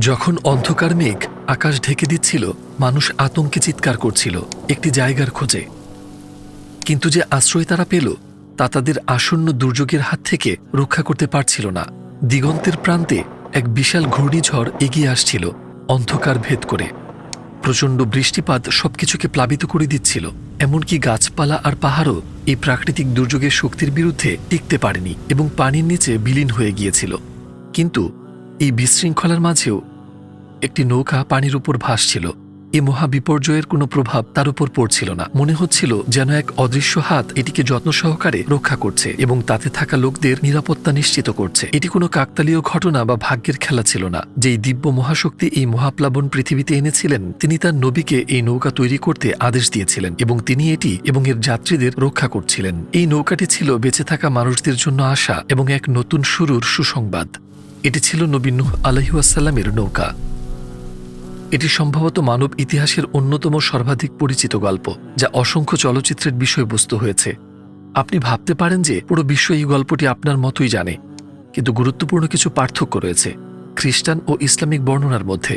যখন অন্ধকার মেঘ আকাশ ঢেকে দিচ্ছিল, মানুষ আতঙ্কে চিৎকার করছিল, একটি জায়গার খোঁজে। কিন্তু যে আশ্রয় তারা পেল, তা তাদের আসন্ন দুর্যোগের হাত থেকে রক্ষা করতে পারছিল না। দিগন্তের প্রান্তে এক বিশাল ঘূর্ণিঝড় এগিয়ে আসছিল, অন্ধকার ভেদ করে। প্রচণ্ড বৃষ্টিপাত সবকিছুকে প্লাবিত করে দিচ্ছিল, এমনকি গাছপালা আর পাহাড়ও এই প্রাকৃতিক দুর্যোগের শক্তির বিরুদ্ধে টিকতে পারেনি এবং পানির নিচে বিলীন হয়ে গিয়েছিল। কিন্তু এই বিশৃঙ্খলার মাঝেও একটি নৌকা পানির উপর ভাসছিল। এ মহা বিপর্যয়ের কোনো প্রভাব তার উপর পড়ছিল না। মনে হচ্ছিল যেন এক অদৃশ্য হাত এটিকে যত্ন সহকারে রক্ষা করছে এবং তাতে থাকা লোকদের নিরাপত্তা নিশ্চিত করছে। এটি কোনো কাকতালীয় ঘটনা বা ভাগ্যের খেলা ছিল না। যেই দিব্য মহাশক্তি এই মহাপ্লাবন পৃথিবীতে এনেছিলেন, তিনি তার নবীকে এই নৌকা তৈরি করতে আদেশ দিয়েছিলেন এবং তিনি এটি এবং এর যাত্রীদের রক্ষা করছিলেন। এই নৌকাটি ছিল বেঁচে থাকা মানুষদের জন্য আশা এবং এক নতুন শুরুর সুসংবাদ। এটি ছিল নবী নুহ আলহিউসাল্লামের নৌকা। এটি সম্ভবত মানব ইতিহাসের অন্যতম সর্বাধিক পরিচিত গল্প, যা অসংখ্য চলচ্চিত্রের বিষয়বস্তু হয়েছে। আপনি ভাবতে পারেন যে পুরো বিশ্ব এই গল্পটি আপনার মতোই জানে, কিন্তু গুরুত্বপূর্ণ কিছু পার্থক্য রয়েছে, খ্রিস্টান ও ইসলামিক বর্ণনার মধ্যে।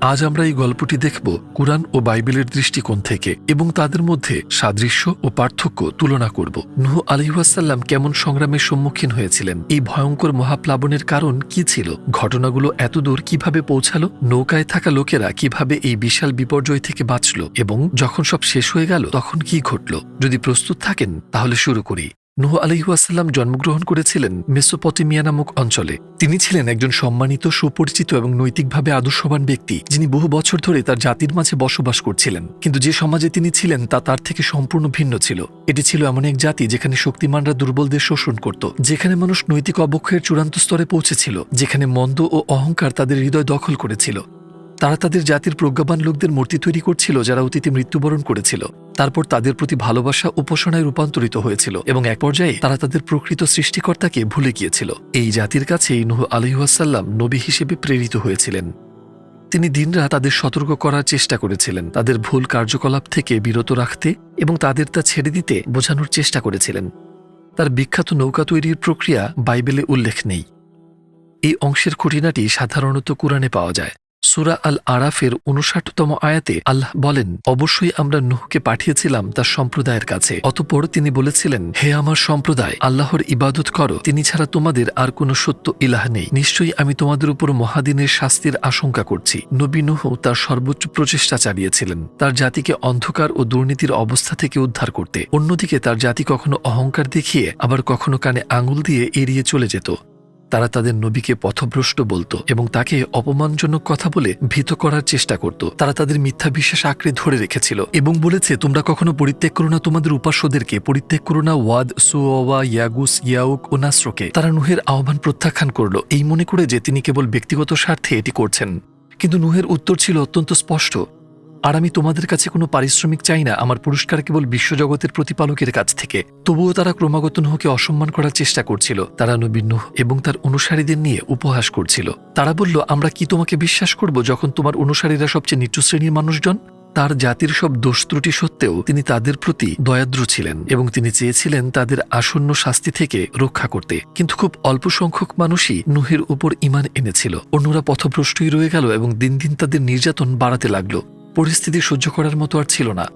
আজ আমরা এই গল্পটি দেখব কুরআন ও বাইবেলের দৃষ্টিকোণ থেকে এবং তাদের মধ্যে সাদৃশ্য ও পার্থক্য তুলনা করব। নুহ আলহিহাসাল্লাম কেমন সংগ্রামের সম্মুখীন হয়েছিলেন? এই ভয়ঙ্কর মহাপ্লাবনের কারণ কি ছিল? ঘটনাগুলো এত দূর কীভাবে পৌঁছালো? নৌকায় থাকা লোকেরা কীভাবে এই বিশাল বিপর্যয় থেকে বাঁচল? এবং যখন সব শেষ হয়ে গেল, তখন কি ঘটল? যদি প্রস্তুত থাকেন, তাহলে শুরু করি। নুহ আলহিউসাল্লাম জন্মগ্রহণ করেছিলেন মেসোপটেমিয়া নামক অঞ্চলে। তিনি ছিলেন একজন সম্মানিত, সুপরিচিত এবং নৈতিকভাবে আদর্শবান ব্যক্তি, যিনি বহু বছর ধরে তার জাতির মাঝে বসবাস করছিলেন। কিন্তু যে সমাজে তিনি ছিলেন, তা তার থেকে সম্পূর্ণ ভিন্ন ছিল। এটি ছিল এমন এক জাতি যেখানে শক্তিমানরা দুর্বলদের শোষণ করত, যেখানে মানুষ নৈতিক অবক্ষয়ের চূড়ান্ত স্তরে পৌঁছেছিল, যেখানে মন্দ ও অহংকার তাদের হৃদয় দখল করেছিল। তারা তাদের জাতির প্রজ্ঞাবান লোকদের মূর্তি তৈরি করছিল যারা অতীতে মৃত্যুবরণ করেছিল। তারপর তাদের প্রতি ভালোবাসা উপাসনায় রূপান্তরিত হয়েছিল এবং এক পর্যায়ে তারা তাদের প্রকৃত সৃষ্টিকর্তাকে ভুলে গিয়েছিল। এই জাতির কাছেই নুহ আলহিহাসাল্লাম নবী হিসেবে প্রেরিত হয়েছিলেন। তিনি দিনরাত তাদের সতর্ক করার চেষ্টা করেছিলেন, তাদের ভুল কার্যকলাপ থেকে বিরত রাখতে এবং তাদের তা ছেড়ে দিতে বোঝানোর চেষ্টা করেছিলেন। তার বিখ্যাত নৌকা তৈরির প্রক্রিয়া বাইবেলে উল্লেখ নেই। এই অংশের খুঁটিনাটি সাধারণত কোরআনে পাওয়া যায়। সুরা আল আরাফের উনষাটতম আয়াতে আল্লাহ বলেন, অবশ্যই আমরা নুহকে পাঠিয়েছিলাম তার সম্প্রদায়ের কাছে। অতপর তিনি বলেছিলেন, হে আমার সম্প্রদায়, আল্লাহর ইবাদত করো। তিনি ছাড়া তোমাদের আর কোনো সত্য ইলাহ নেই। নিশ্চয়ই আমি তোমাদের উপর মহাদিনের শাস্তির আশঙ্কা করছি। নবী নুহ তার সর্বোচ্চ প্রচেষ্টা চালিয়েছিলেন, তার জাতিকে অন্ধকার ও দুর্নীতির অবস্থা থেকে উদ্ধার করতে। অন্যদিকে তার জাতি কখনো অহংকার দেখিয়ে, আবার কখনো কানে আঙুল দিয়ে এড়িয়ে চলে যেত। তারা তাদের নবীকে পথভ্রষ্ট বলত এবং তাকে অপমানজনক কথা বলে ভীত করার চেষ্টা করত। তারা তাদের মিথ্যা বিশ্বাস আঁকড়ে ধরে রেখেছিল এবং বলেছে, তোমরা কখনো পরিত্যাগ করো না তোমাদের উপাস্যদেরকে। পরিত্যাগ করো না ওয়াদ, সুওয়া, ইয়াগুস, ইয়াউক ও নাসরকে। তারা নুহের আহ্বান প্রত্যাখ্যান করল। এই মনে করে যে তিনি কেবল ব্যক্তিগত স্বার্থে এটি করছেন। কিন্তু নুহের উত্তর ছিল অত্যন্ত স্পষ্ট। আর আমি তোমাদের কাছে কোনো পারিশ্রমিক চাই না, আমার পুরস্কার কেবল বিশ্বজগতের প্রতিপালকের কাছ থেকে। তবুও তারা ক্রমাগত নুহকে অসম্মান করার চেষ্টা করছিল। তারা নবী নুহ এবং তার অনুসারীদের নিয়ে উপহাস করছিল। তারা বলল, আমরা কি তোমাকে বিশ্বাস করব যখন তোমার অনুসারীরা সবচেয়ে নিচু শ্রেণির মানুষজন? তার জাতির সব দোষ ত্রুটি সত্ত্বেও তিনি তাদের প্রতি দয়াদ্র ছিলেন এবং তিনি চেয়েছিলেন তাদের আসন্ন শাস্তি থেকে রক্ষা করতে। কিন্তু খুব অল্প সংখ্যক মানুষই নুহের উপর ইমান এনেছিল। অন্যরা পথভ্রষ্টই রয়ে গেল এবং দিন দিন তাদের নির্যাতন বাড়াতে লাগল। পরিস্থিতি সহ্য করার মতো আর ছিল না।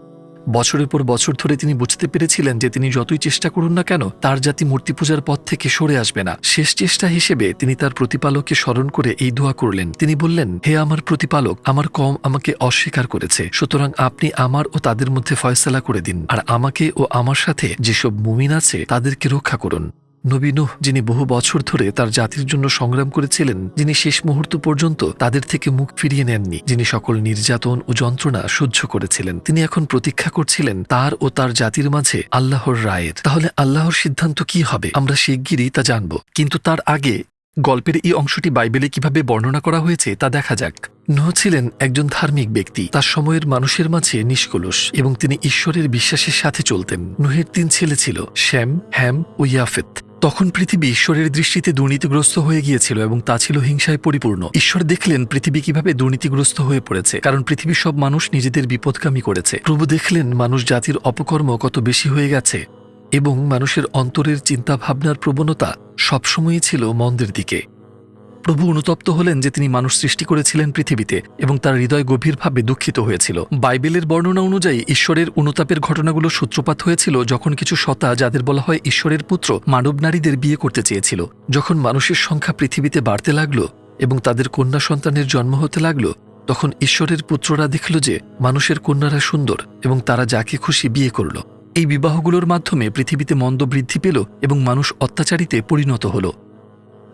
বছরের পর বছর ধরে তিনি বুঝতে পেরেছিলেন যে তিনি যতই চেষ্টা করুন না কেন, তার জাতি মূর্তি পূজার পথ থেকে সরে আসবে না। শেষ চেষ্টা হিসেবে তিনি তার প্রতিপালককে স্মরণ করে এই দোয়া করলেন। তিনি বললেন, হে আমার প্রতিপালক, আমার কম আমাকে অস্বীকার করেছে। সুতরাং আপনি আমার ও তাদের মধ্যে ফয়সলা করে দিন। আর আমাকে ও আমার সাথে যেসব মুমিন আছে, তাদেরকে রক্ষা করুন। নবী নুহ, যিনি বহু বছর ধরে তার জাতির জন্য সংগ্রাম করেছিলেন, যিনি শেষ মুহূর্ত পর্যন্ত তাদের থেকে মুখ ফিরিয়ে নেননি, যিনি সকল নির্যাতন ও যন্ত্রণা সহ্য করেছিলেন। তিনি এখন প্রতীক্ষা করছিলেন তার ও তার জাতির মাঝে আল্লাহর রায়ের। তাহলে আল্লাহর সিদ্ধান্ত কি হবে? আমরা শিগগিরই তা জানব। কিন্তু তার আগে গল্পের এই অংশটি বাইবেলে কীভাবে বর্ণনা করা হয়েছে তা দেখা যাক। নুহ ছিলেন একজন ধার্মিক ব্যক্তি। তার সময়ের মানুষের মাঝে নিষ্কলুষ এবং তিনি ঈশ্বরের বিশ্বাসের সাথে চলতেন। নুহের তিন ছেলে ছিল, শ্যাম, হ্যাম ও ইয়াফেত। তখন পৃথিবী ঈশ্বরের দৃষ্টিতে দুর্নীতিগ্রস্ত হয়ে গিয়েছিল এবং তা ছিল হিংসায় পরিপূর্ণ। ঈশ্বর দেখলেন পৃথিবী কীভাবে দুর্নীতিগ্রস্ত হয়ে পড়েছে, কারণ পৃথিবীর সব মানুষ নিজেদের বিপদকামী করেছে। প্রভু দেখলেন মানুষ জাতির অপকর্ম কত বেশি হয়ে গেছে এবং মানুষের অন্তরের চিন্তাভাবনার প্রবণতা সবসময়ই ছিল মন্দের দিকে। প্রভু অনুতপ্ত হলেন যে তিনি মানুষ সৃষ্টি করেছিলেন পৃথিবীতে এবং তার হৃদয় গভীরভাবে দুঃখিত হয়েছিল। বাইবেলের বর্ণনা অনুযায়ী ঈশ্বরের অনুতাপের ঘটনাগুলো সূত্রপাত হয়েছিল যখন কিছু সতা যাদের বলা হয় ঈশ্বরের পুত্র, মানব নারীদের বিয়ে করতে চেয়েছিল। যখন মানুষের সংখ্যা পৃথিবীতে বাড়তে লাগল এবং তাদের কন্যা সন্তানের জন্ম হতে লাগল, তখন ঈশ্বরের পুত্ররা দেখল যে মানুষের কন্যারা সুন্দর এবং তারা যাকে খুশি বিয়ে করল। এই বিবাহগুলোর মাধ্যমে পৃথিবীতে মন্দ বৃদ্ধি পেল এবং মানুষ অত্যাচারিতে পরিণত হল।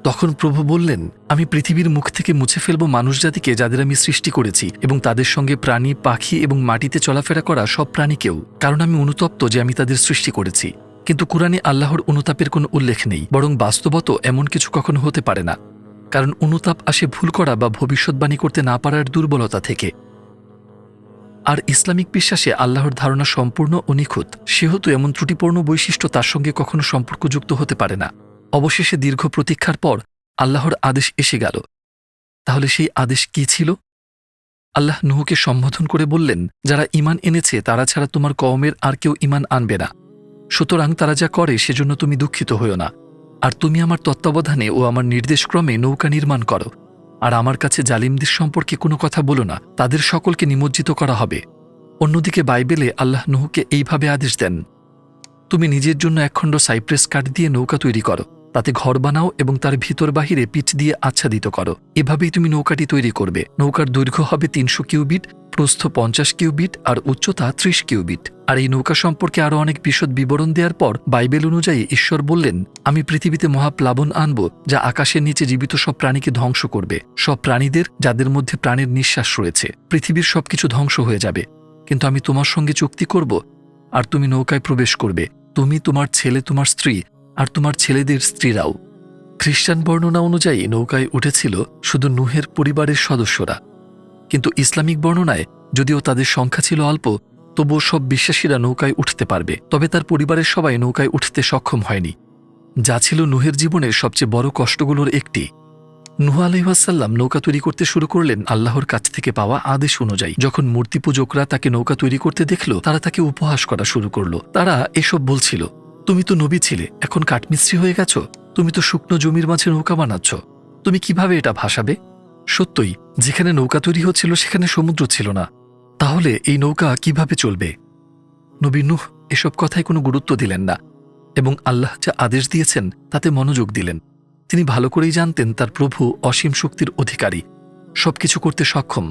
তখন প্রভু বললেন, আমি পৃথিবীর মুখ থেকে মুছে ফেলব মানুষ জাতিকে যাদের আমি সৃষ্টি করেছি এবং তাদের সঙ্গে প্রাণী, পাখি এবং মাটিতে চলাফেরা করা সব প্রাণীকেও কারণ আমি অনুতপ্ত যে আমি তাদের সৃষ্টি করেছি। কিন্তু কোরআনে আল্লাহর অনুতাপের কোনো উল্লেখ নেই, বরং বাস্তবত এমন কিছু কখনো হতে পারে না। কারণ অনুতাপ আসে ভুল করা বা ভবিষ্যৎবাণী করতে না পারার দুর্বলতা থেকে। আর ইসলামিক বিশ্বাসে আল্লাহর ধারণা সম্পূর্ণ ও নিখুঁত, সেহেতু এমন ত্রুটিপূর্ণ বৈশিষ্ট্য তার সঙ্গে কখনো সম্পর্কযুক্ত হতে পারে না। অবশেষে দীর্ঘ প্রতীক্ষার পর আল্লাহর আদেশ এসে গেল। তাহলে সেই আদেশ কি ছিল? আল্লাহ নুহুকে সম্বোধন করে বললেন, যারা ইমান এনেছে, তারা ছাড়া তোমার কওমের আর কেউ ইমান আনবে না। সুতরাং তারা যা করে, সেজন্য তুমি দুঃখিত হইও না। আর তুমি আমার তত্ত্বাবধানে ও আমার নির্দেশক্রমে নৌকা নির্মাণ করো। আর আমার কাছে জালিমদের সম্পর্কে কোনো কথা বলো না, তাদের সকলকে নিমজ্জিত করা হবে। অন্যদিকে বাইবেলে আল্লাহ নুহুকে এইভাবে আদেশ দেন, তুমি নিজের জন্য একখণ্ড সাইপ্রেস কাঠ দিয়ে নৌকা তৈরি করো। তাতে ঘর বানাও এবং তার ভিতর বাহিরে পিচ দিয়ে আচ্ছাদিত করো। এভাবেই তুমি নৌকাটি তৈরি করবে। নৌকার দৈর্ঘ্য হবে তিনশো কিউবিট, প্রস্থ পঞ্চাশ কিউবিট আর উচ্চতা ত্রিশ কিউবিট। আর এই নৌকা সম্পর্কে আরও অনেক বিশদ বিবরণ দেওয়ার পর বাইবেল অনুযায়ী ঈশ্বর বললেন, আমি পৃথিবীতে মহাপ্লাবন আনব, যা আকাশের নিচে জীবিত সব প্রাণীকে ধ্বংস করবে। সব প্রাণীদের, যাদের মধ্যে প্রাণের নিঃশ্বাস রয়েছে, পৃথিবীর সবকিছু ধ্বংস হয়ে যাবে। কিন্তু আমি তোমার সঙ্গে চুক্তি করব, আর তুমি নৌকায় প্রবেশ করবে। তুমি তোমার ছেলে, তোমার স্ত্রী আর তোমার ছেলেদের স্ত্রীরাও। খ্রিস্টান বর্ণনা অনুযায়ী নৌকায় উঠেছিল শুধু নুহের পরিবারের সদস্যরা। কিন্তু ইসলামিক বর্ণনায় যদিও তাদের সংখ্যা ছিল অল্প, তবুও সব বিশ্বাসীরা নৌকায় উঠতে পারবে। তবে তার পরিবারের সবাই নৌকায় উঠতে সক্ষম হয়নি। যা ছিল নুহের জীবনের সবচেয়ে বড় কষ্টগুলোর একটি। নুহ আলহাসাল্লাম নৌকা তৈরি করতে শুরু করলেন আল্লাহর কাছ থেকে পাওয়া আদেশ অনুযায়ী। যখন মূর্তি পূজকরা তাকে নৌকা তৈরি করতে দেখল, তারা তাকে উপহাস করা শুরু করল। তারা এসব বলছিল তুমি তো নবী ছিলে, এখন কাঠমিস্ত্রি হয়ে গেছ, তুমি তো শুকনো জমির মাঝে নৌকা বানাচ্ছ, তুমি কীভাবে এটা ভাসাবে? সত্যই, যেখানে নৌকা তৈরি হচ্ছিল সেখানে সমুদ্র ছিল না, তাহলে এই নৌকা কীভাবে চলবে? নবী নুহ এসব কথায় কোনো গুরুত্ব দিলেন না, এবং আল্লাহ যা আদেশ দিয়েছেন তাতে মনোযোগ দিলেন, তিনি ভালো করেই জানতেন তার প্রভু অসীম শক্তির অধিকারী, সবকিছু করতে সক্ষম,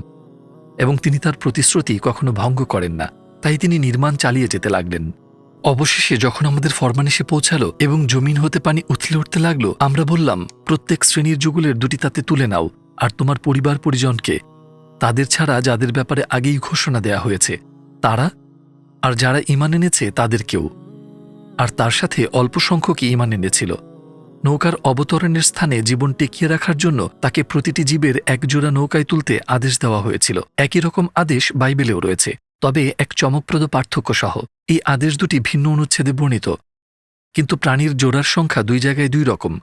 এবং তিনি তার প্রতিশ্রুতি কখনো ভঙ্গ করেন না, তাই তিনি নির্মাণ চালিয়ে যেতে লাগলেন। অবশেষে যখন আমাদের ফরমান এসে পৌঁছালো এবং জমিন হতে পানি উথলে উঠতে লাগল, আমরা বললাম, প্রত্যেক শ্রেণির যুগলের দুটি তাতে তুলে নাও, আর তোমার পরিবার পরিজনকে। তাদের ছাড়া যাদের ব্যাপারে আগেই ঘোষণা দেয়া হয়েছে, তারা আর যারা ইমান এনেছে তাদেরকেও আর তার সাথে অল্প সংখ্যকই ইমান এনেছিল। নৌকার অবতরণের স্থানে জীবন টিকিয়ে রাখার জন্য তাকে প্রতিটি জীবের একজোড়া নৌকায় তুলতে আদেশ দেওয়া হয়েছিল। একই রকম আদেশ বাইবেলেও রয়েছে। তবে এক চমকপ্রদ পার্থক্য সহ এই আদেশ দুটি ভিন্ন অনুচ্ছেদে বর্ণিত। কিন্তু প্রাণীর জোড়ার সংখ্যা দুই জায়গায় দুই রকম।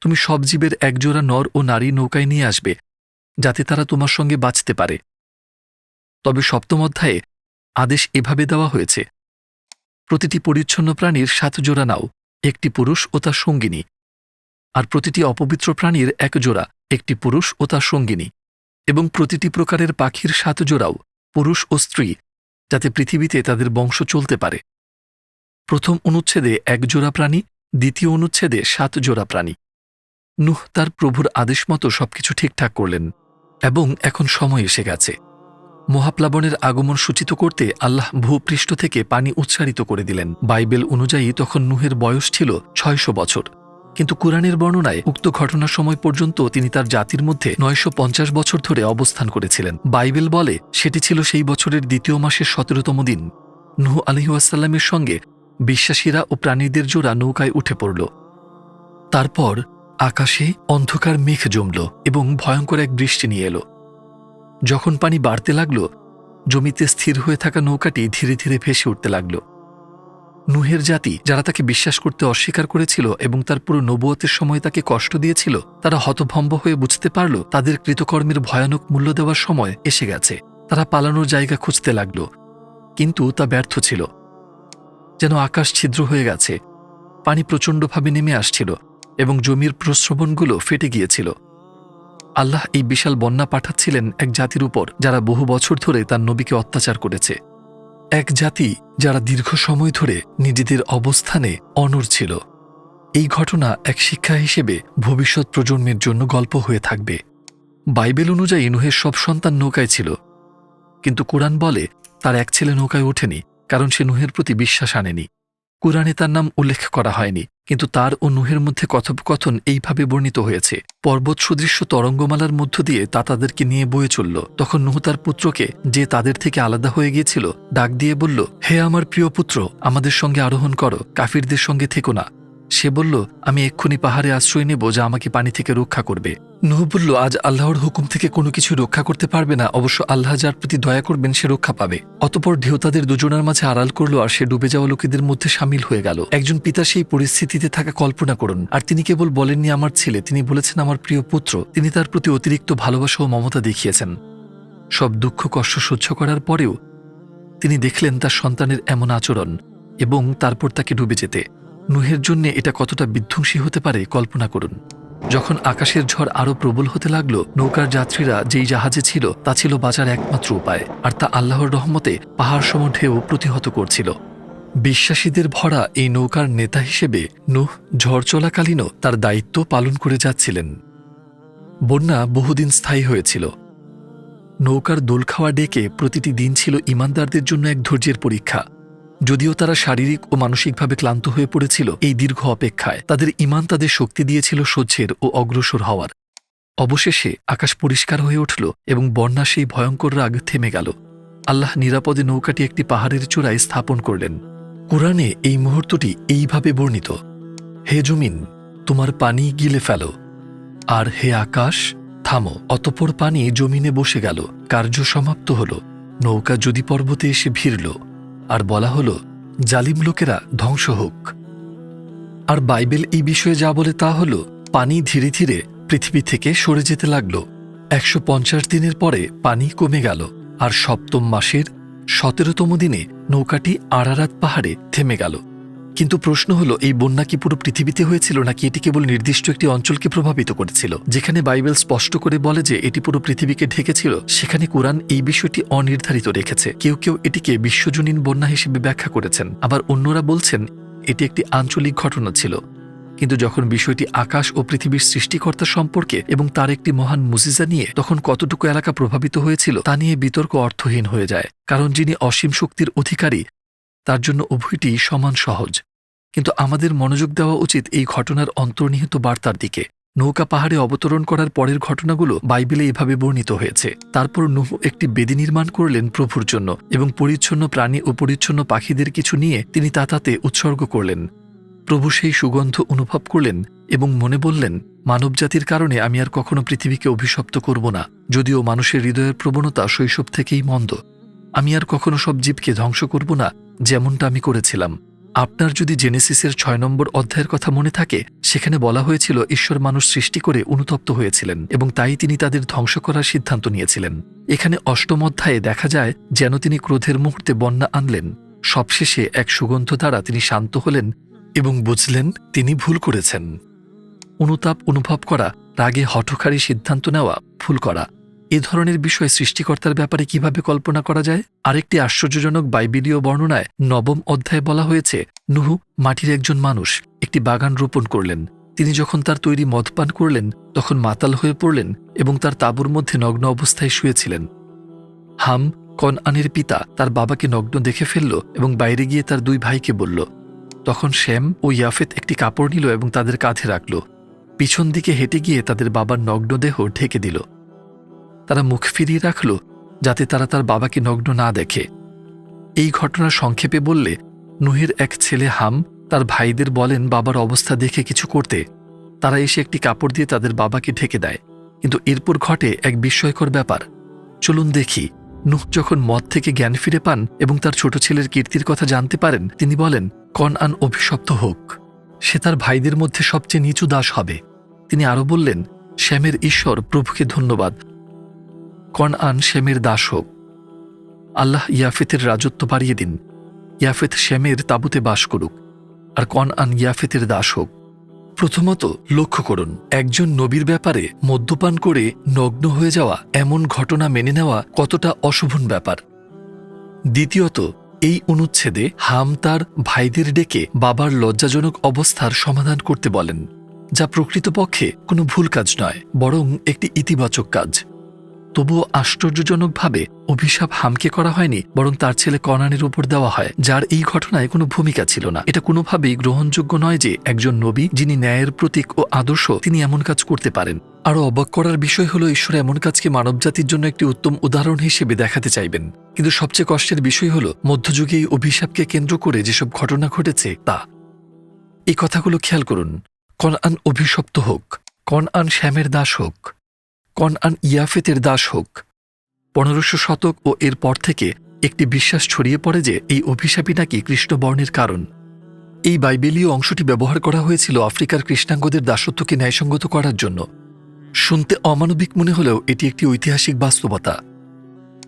তুমি সব জীবের একজোড়া নর ও নারী নৌকায় নিয়ে আসবে, যাতে তারা তোমার সঙ্গে বাঁচতে পারে। তবে সপ্তম অধ্যায়ে আদেশ এভাবে দেওয়া হয়েছে, প্রতিটি পরিচ্ছন্ন প্রাণীর সাত জোড়া নাও, একটি পুরুষ ও তার সঙ্গিনী। আর প্রতিটি অপবিত্র প্রাণীর এক জোড়া, একটি পুরুষ ও তার সঙ্গিনী। এবং প্রতিটি প্রকারের পাখির সাত জোড়াও। পুরুষ ও স্ত্রী, যাতে পৃথিবীতে তাদের বংশ চলতে পারে। প্রথম অনুচ্ছেদে এক জোড়া প্রাণী, দ্বিতীয় অনুচ্ছেদে সাত জোড়া প্রাণী। নুহ তার প্রভুর আদেশ মতো সবকিছু ঠিকঠাক করলেন এবং এখন সময় এসে গেছে। মহাপ্লাবনের আগমন সূচিত করতে আল্লাহ ভূপৃষ্ঠ থেকে পানি উচ্চারিত করে দিলেন। বাইবেল অনুযায়ী তখন নুহের বয়স ছিল ছয়শো বছর। কিন্তু কোরআনের বর্ণনায় উক্ত ঘটনার সময় পর্যন্ত তিনি তার জাতির মধ্যে নয়শো পঞ্চাশ বছর ধরে অবস্থান করেছিলেন। বাইবেল বলে, সেটি ছিল সেই বছরের দ্বিতীয় মাসের সতেরোতম দিন। নুহ আলহিউসাল্লামের সঙ্গে বিশ্বাসীরা ও প্রাণীদের জোড়া নৌকায় উঠে পড়ল। তারপর আকাশে অন্ধকার মেঘ জমল এবং ভয়ঙ্কর এক বৃষ্টি নিয়ে এলো। যখন পানি বাড়তে লাগল, জমিতে স্থির হয়ে থাকা নৌকাটি ধীরে ধীরে ভেসে উঠতে লাগল। নুহের জাতি, যারা তাকে বিশ্বাস করতে অস্বীকার করেছিল এবং তার পুরো নবুয়তের সময় তাকে কষ্ট দিয়েছিল, তারা হতভম্ব হয়ে বুঝতে পারল তাদের কৃতকর্মের ভয়ানক মূল্য দেওয়ার সময় এসে গেছে। তারা পালানোর জায়গা খুঁজতে লাগল, কিন্তু তা ব্যর্থ ছিল। যেন আকাশ ছিদ্র হয়ে গেছে, পানি প্রচণ্ডভাবে নেমে আসছিল এবং জমির প্রশ্রবণগুলো ফেটে গিয়েছিল। আল্লাহ এই বিশাল বন্যা পাঠাচ্ছিলেন এক জাতির উপর, যারা বহু বছর ধরে তার নবীকে অত্যাচার করেছে। এক জাতি যারা দীর্ঘ সময় ধরে নিজেদের অবস্থানে অনর ছিল। এই ঘটনা এক শিক্ষা হিসেবে ভবিষ্যৎ প্রজন্মের জন্য গল্প হয়ে থাকবে। বাইবেল অনুযায়ী নুহের সব সন্তান নৌকায় ছিল। কিন্তু কোরআন বলে, তার এক ছেলে নৌকায় ওঠেনি, কারণ সে নুহের প্রতি বিশ্বাস আনেনি। কোরআনে তার নাম উল্লেখ করা হয়নি, কিন্তু তার ও নুহের মধ্যে কথোপকথন এইভাবে বর্ণিত হয়েছে। পর্বত সুদৃশ্য তরঙ্গমালার মধ্য দিয়ে তা তাদেরকে নিয়ে বয়ে চলল। তখন নুহ তার পুত্রকে, যে তাদের থেকে আলাদা হয়ে গিয়েছিল, ডাক দিয়ে বলল, হে আমার প্রিয় পুত্র, আমাদের সঙ্গে আরোহণ করো, কাফিরদের সঙ্গে থেকো না। সে বলল, আমি এক্ষুনি পাহাড়ে আশ্রয় নেব যা আমাকে পানি থেকে রক্ষা করবে। নুহ বলল, আজ আল্লাহর হুকুম থেকে কোনো কিছু রক্ষা করতে পারবে না। অবশ্য আল্লাহ যার প্রতি দয়া করবেন, সে রক্ষা পাবে। অতপর ঢেউ তাদের দুজনের মাঝে আড়াল করল আর সে ডুবে যাওয়া লোকেদের মধ্যে সামিল হয়ে গেল। একজন পিতা সেই পরিস্থিতিতে থাকা কল্পনা করুন। আর তিনি কেবল বলেননি, আমার ছেলে। তিনি বলেছেন, আমার প্রিয় পুত্র। তিনি তার প্রতি অতিরিক্ত ভালোবাসা ও মমতা দেখিয়েছেন। সব দুঃখ, কষ্ট সহ্য করার পরেও তিনি দেখলেন তার সন্তানের এমন আচরণ এবং তারপর তাকে ডুবে যেতে। নুহের জন্য এটা কতটা বিধ্বংসী হতে পারে কল্পনা করুন। যখন আকাশের ঝড় আরও প্রবল হতে লাগল, নৌকার যাত্রীরা যেই জাহাজে ছিল, তা ছিল বাঁচার একমাত্র উপায়, আর তা আল্লাহর রহমতে পাহাড় সম ঢেউ প্রতিহত করছিল। বিশ্বাসীদের ভরা এই নৌকার নেতা হিসেবে নুহ ঝড় চলাকালীনও তার দায়িত্ব পালন করে যাচ্ছিলেন। বন্যা বহুদিন স্থায়ী হয়েছিল। নৌকার দোল খাওয়া ডেকে প্রতিটি দিন ছিল ইমানদারদের জন্য এক ধৈর্যের পরীক্ষা। যদিও তারা শারীরিক ও মানসিকভাবে ক্লান্ত হয়ে পড়েছিল, এই দীর্ঘ অপেক্ষায় তাদের ইমান তাদের শক্তি দিয়েছিল সহ্যের ও অগ্রসর হওয়ার। অবশেষে আকাশ পরিষ্কার হয়ে উঠল এবং বন্যা সেই ভয়ঙ্কর রাগ থেমে গেল। আল্লাহ নিরাপদে নৌকাটি একটি পাহাড়ের চূড়ায় স্থাপন করলেন। কোরআনে এই মুহূর্তটি এইভাবে বর্ণিত, হে জমিন, তোমার পানি গিলে ফেলো, আর হে আকাশ, থামো, অতপর পানি জমিনে বসে গেল, কার্য সমাপ্ত হল, নৌকা যদি পর্বতে এসে ভিড়ল আর বলা হল, জালিম লোকেরা ধ্বংস হোক। আর বাইবেল এই বিষয়ে যা বলে তা হল, পানি ধীরে ধীরে পৃথিবী থেকে সরে যেতে লাগল। একশো পঞ্চাশ দিনের পরে পানি কমে গেল, আর সপ্তম মাসের সতেরোতম দিনে নৌকাটি আড়ারাত পাহাড়ে থেমে গেল। কিন্তু প্রশ্ন হলো, এই বন্যা কি পুরো পৃথিবীতে হয়েছিল নাকি এটি কেবল নির্দিষ্ট একটি অঞ্চলকে প্রভাবিত করেছিল? যেখানে বাইবেল স্পষ্ট করে বলে যে এটি পুরো পৃথিবীকে ঢেকেছিল, সেখানে কোরআন এই বিষয়টি অনির্ধারিত রেখেছে। কেউ কেউ এটিকে বিশ্বজনীন বন্যা হিসেবে ব্যাখ্যা করেছেন। আবার অন্যরা বলছেন, এটি একটি আঞ্চলিক ঘটনা ছিল। কিন্তু যখন বিষয়টি আকাশ ও পৃথিবীর সৃষ্টিকর্তা সম্পর্কে এবং তার একটি মহান মুজিজা নিয়ে তখন কতটুকু এলাকা প্রভাবিত হয়েছিল তা নিয়ে বিতর্ক অর্থহীন হয়ে যায়। কারণ যিনি অসীম শক্তির অধিকারী তার জন্য উভয়টি সমান সহজ। কিন্তু আমাদের মনোযোগ দেওয়া উচিত এই ঘটনার অন্তর্নিহিত বার্তার দিকে। নৌকা পাহাড়ে অবতরণ করার পরের ঘটনাগুলো বাইবেলে এভাবে বর্ণিত হয়েছে। তারপর নুহ একটি বেদি নির্মাণ করলেন প্রভুর জন্য এবং পরিচ্ছন্ন প্রাণী ও পরিচ্ছন্ন পাখিদের কিছু নিয়ে তিনি তা তাতে উৎসর্গ করলেন। প্রভু সেই সুগন্ধ অনুভব করলেন এবং মনে বললেন, মানবজাতির কারণে আমি আর কখনো পৃথিবীকে অভিশপ্ত করব না, যদিও মানুষের হৃদয়ের প্রবণতা শৈশব থেকেই মন্দ। আমি আর কখনো সব জীবকে ধ্বংস করব না যেমনটা আমি করেছিলাম। আপনার যদি জেনেসিসের ছয় নম্বর অধ্যায়ের কথা মনে থাকে, সেখানে বলা হয়েছিল ঈশ্বর মানুষ সৃষ্টি করে অনুতপ্ত হয়েছিলেন এবং তাই তিনি তাদের ধ্বংস করার সিদ্ধান্ত নিয়েছিলেন। এখানে অষ্টম অধ্যায়ে দেখা যায়, যেন তিনি ক্রোধের মুহূর্তে বন্যা আনলেন। সবশেষে এক সুগন্ধ দ্বারা তিনি শান্ত হলেন এবং বুঝলেন তিনি ভুল করেছেন। অনুতাপ অনুভব করা, রাগে হঠকারী সিদ্ধান্ত নেওয়া, ভুল করা। এ ধরনের বিষয় সৃষ্টিকর্তার ব্যাপারে কীভাবে কল্পনা করা যায়? আরেকটি আশ্চর্যজনক বাইবিলীয় বর্ণনায় নবম অধ্যায়ে বলা হয়েছে, নুহু মাটির একজন মানুষ একটি বাগান রোপণ করলেন। তিনি যখন তার তৈরি মদ পান করলেন, তখন মাতাল হয়ে পড়লেন এবং তার তাঁবুর মধ্যে নগ্ন অবস্থায় শুয়েছিলেন। হাম, কনআনের পিতা, তার বাবাকে নগ্ন দেখে ফেলল এবং বাইরে গিয়ে তার দুই ভাইকে বলল, তখন শ্যাম ও ইয়াফেত একটি কাপড় নিল এবং তাদের কাঁধে রাখল। পিছন দিকে হেঁটে গিয়ে তাদের বাবার নগ্ন দেহ ঢেকে দিল। তারা মুখ ফিরিয়ে রাখল যাতে তারা তার বাবাকে নগ্ন না দেখে। এই ঘটনা সংক্ষেপে বললে, নুহের এক ছেলে হাম তার ভাইদের বলেন বাবার অবস্থা দেখে কিছু করতে। তারা এসে একটি কাপড় দিয়ে তাদের বাবাকে ঢেকে দেয়। কিন্তু এরপর ঘটে এক বিস্ময়কর ব্যাপার। চলুন দেখি, নুহ যখন মদ থেকে জ্ঞান ফিরে পান এবং তার ছোট ছেলের কীর্তির কথা জানতে পারেন, তিনি বলেন, কন আন অভিশপ্ত হোক। সে তার ভাইদের মধ্যে সবচেয়ে নিচু দাস হবে। তিনি আরও বললেন, শ্যামের ঈশ্বর প্রভুকে ধন্যবাদ। কন আন শ্যামের দাস হোক। আল্লাহ ইয়াফেতের রাজত্ব বাড়িয়ে দিন। ইয়াফেত শ্যামের তাবুতে বাস করুক। আর কন আন ইয়াফেতের দাস হোক। প্রথমত লক্ষ্য করুন, একজন নবীর ব্যাপারে মদ্যপান করে নগ্ন হয়ে যাওয়া এমন ঘটনা মেনে নেওয়া কতটা অশোভন ব্যাপার। দ্বিতীয়ত, এই অনুচ্ছেদে হাম তার ভাইদের ডেকে বাবার লজ্জাজনক অবস্থার সমাধান করতে বলেন, যা প্রকৃতপক্ষে কোনো ভুল কাজ নয়, বরং একটি ইতিবাচক কাজ। তবুও আশ্চর্যজনকভাবে অভিশাপ হামকে করা হয়নি, বরং তার ছেলে কনানের উপর দেওয়া হয়, যার এই ঘটনায় কোনো ভূমিকা ছিল না। এটা কোনোভাবেই গ্রহণযোগ্য নয় যে একজন নবী, যিনি ন্যায়ের প্রতীক ও আদর্শ, তিনি এমন কাজ করতে পারেন। আরও অবাক করার বিষয় হল, ঈশ্বর এমন কাজকে মানবজাতির জন্য একটি উত্তম উদাহরণ হিসেবে দেখাতে চাইবেন। কিন্তু সবচেয়ে কষ্টের বিষয় হল, মধ্যযুগে এই অভিশাপকে কেন্দ্র করে যেসব ঘটনা ঘটেছে, তা। এই কথাগুলো খেয়াল করুন। কনআন অভিশপ্ত হোক, কনআন শ্যামের দাস হোক কনআন ইয়াফেতের দাস হোক। পনেরোশো শতক ও এর পর থেকে একটি বিশ্বাস ছড়িয়ে পড়ে যে এই অভিশাপই নাকি কৃষ্ণবর্ণের কারণ। এই বাইবেলীয় অংশটি ব্যবহার করা হয়েছিল আফ্রিকার কৃষ্ণাঙ্গদের দাসত্বকে ন্যায়সঙ্গত করার জন্য। শুনতে অমানবিক মনে হলেও এটি একটি ঐতিহাসিক বাস্তবতা।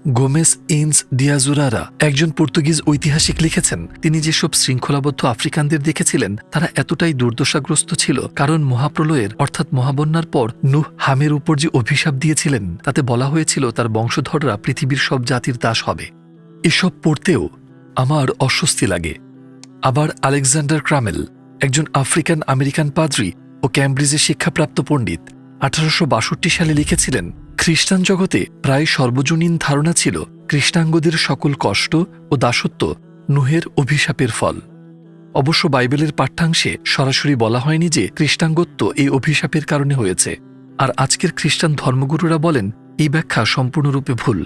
গোমেস ইনস ডিয়াজুরারা একজন পর্তুগিজ ঐতিহাসিক লিখেছেন, তিনি যেসব শৃঙ্খলাবদ্ধ আফ্রিকানদের দেখেছিলেন, তারা এতটাই দুর্দশাগ্রস্ত ছিল, কারণ মহাপ্রলয়ের, অর্থাৎ মহাবন্যার পর, নুহ হামের উপর যে অভিশাপ দিয়েছিলেন, তাতে বলা হয়েছিল তার বংশধররা পৃথিবীর সব জাতির দাস হবে। এসব পড়তেও আমার অস্বস্তি লাগে। আবার আলেকজান্ডার ক্রামেল, একজন আফ্রিকান আমেরিকান পাদ্রী ও ক্যামব্রিজে শিক্ষাপ্রাপ্ত পণ্ডিত আঠারোশো বাষট্টি সালে লিখেছিলেন, খ্রিস্টান জগতে প্রায় সর্বজনীন ধারণা ছিল কৃষ্ণাঙ্গদের সকল কষ্ট ও দাসত্ব নুহের অভিশাপের ফল। অবশ্য বাইবেলের পাঠ্যাংশে সরাসরি বলা হয়নি যে কৃষ্ণাঙ্গত্ব এই অভিশাপের কারণে হয়েছে। আর আজকের খ্রিস্টান ধর্মগুরুরা বলেন, এই ব্যাখ্যা সম্পূর্ণরূপে ভুল।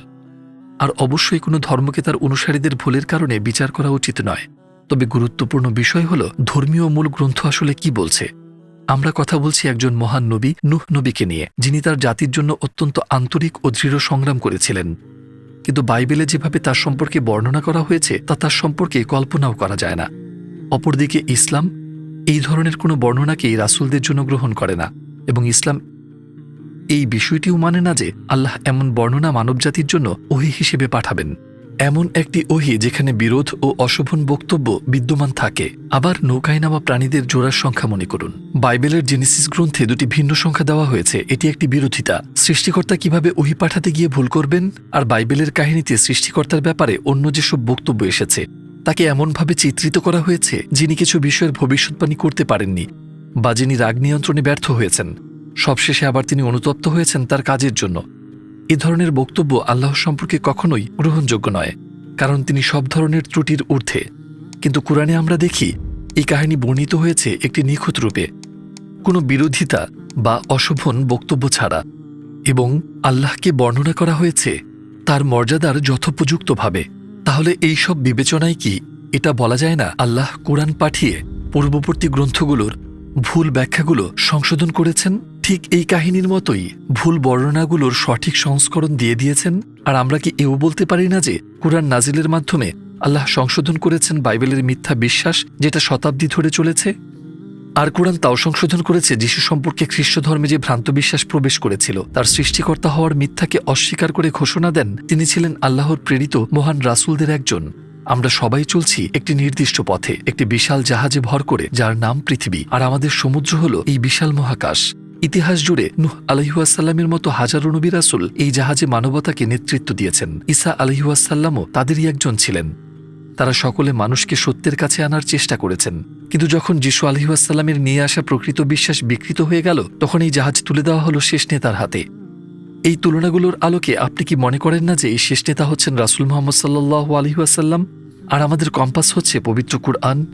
আর অবশ্যই কোনো ধর্মকে তার অনুসারীদের ভুলের কারণে বিচার করা উচিত নয়। তবে গুরুত্বপূর্ণ বিষয় হল, ধর্মীয় মূল গ্রন্থ আসলে কি বলছে? আমরা কথা বলছি একজন মহান নবী, নুহ নবীকে নিয়ে, যিনি তার জাতির জন্য অত্যন্ত আন্তরিক ও দৃঢ় সংগ্রাম করেছিলেন। কিন্তু বাইবেলে যেভাবে তার সম্পর্কে বর্ণনা করা হয়েছে, তা তার সম্পর্কে কল্পনাও করা যায় না। অপরদিকে ইসলাম, এই ধরনের কোনো বর্ণনাকেই রাসুলদের জন্য গ্রহণ করে না। এবং ইসলাম এই বিষয়টিও মানে না যে আল্লাহ এমন বর্ণনা মানবজাতির জন্য ওহি হিসেবে পাঠাবেন। এমন একটি ওহি যেখানে বিরোধ ও অশোভন বক্তব্য বিদ্যমান থাকে। আবার নৌকায় নামা প্রাণীদের জোড়ার সংখ্যা মনে করুন। বাইবেলের জেনেসিস গ্রন্থে দুটি ভিন্ন সংখ্যা দেওয়া হয়েছে। এটি একটি বিরোধিতা। সৃষ্টিকর্তা কীভাবে ওহি পাঠাতে গিয়ে ভুল করবেন? আর বাইবেলের কাহিনীতে সৃষ্টিকর্তার ব্যাপারে অন্য যেসব বক্তব্য এসেছে, তাকে এমনভাবে চিত্রিত করা হয়েছে যিনি কিছু বিষয়ের ভবিষ্যৎবাণী করতে পারেননি বা যিনি রাগ নিয়ন্ত্রণে ব্যর্থ হয়েছেন। সবশেষে আবার তিনি অনুতপ্ত হয়েছেন তার কাজের জন্য। এ ধরনের বক্তব্য আল্লাহ সম্পর্কে কখনোই গ্রহণযোগ্য নয়, কারণ তিনি সব ধরনের ত্রুটির ঊর্ধ্বে। কিন্তু কোরআনে আমরা দেখি, এই কাহিনী বর্ণিত হয়েছে একটি নিখুঁত রূপে। কোনো বিরোধিতা বা অশোভন বক্তব্য ছাড়া। এবং আল্লাহকে বর্ণনা করা হয়েছে তার মর্যাদার যথোপযুক্তভাবে। তাহলে এই সব বিবেচনায় কি এটা বলা যায় না আল্লাহ কোরআন পাঠিয়ে পূর্ববর্তী গ্রন্থগুলোর ভুল ব্যাখ্যাগুলো সংশোধন করেছেন? ঠিক এই কাহিনীর মতোই ভুল বর্ণনাগুলোর সঠিক সংস্করণ দিয়ে দিয়েছেন? আর আমরা কি এও বলতে পারি না যে কোরআন নাজিলের মাধ্যমে আল্লাহ সংশোধন করেছেন বাইবেলের মিথ্যা বিশ্বাস যেটা শতাব্দী ধরে চলেছে? আর কোরআন তাও সংশোধন করেছে যিশু সম্পর্কে খ্রিস্ট ধর্মে যে ভ্রান্ত বিশ্বাস প্রবেশ করেছিল, তার সৃষ্টিকর্তা হওয়ার মিথ্যাকে অস্বীকার করে ঘোষণা দেন তিনি ছিলেন আল্লাহর প্রেরিত মহান রাসূলদের একজন। আমরা সবাই চলছি একটি নির্দিষ্ট পথে, একটি বিশাল জাহাজে ভর করে, যার নাম পৃথিবী। আর আমাদের সমুদ্র হল এই বিশাল মহাকাশ। ইতিহাস জুড়ে নুহ আলহিউসাল্লামের মতো হাজারো নবী রাসুল এই জাহাজে মানবতাকে নেতৃত্ব দিয়েছেন। ঈসা আলহিউসাল্লামও তাদেরই একজন ছিলেন। তারা সকলে মানুষকে সত্যের কাছে আনার চেষ্টা করেছেন। কিন্তু যখন যিশু আলহিউসাল্লামের নিয়ে আসা প্রকৃত বিশ্বাস বিকৃত হয়ে গেল, তখন এই জাহাজ তুলে দেওয়া হলো শেষ নেতার হাতে। এই তুলনাগুলোর আলোকে আপনি কি মনে করেন না যে এই শেষ নেতা হচ্ছেন রাসুল মোহাম্মদ সাল্লাহ আলহিউসাল্লাম আর আমাদের কম্পাস হচ্ছে পবিত্র কুরআন?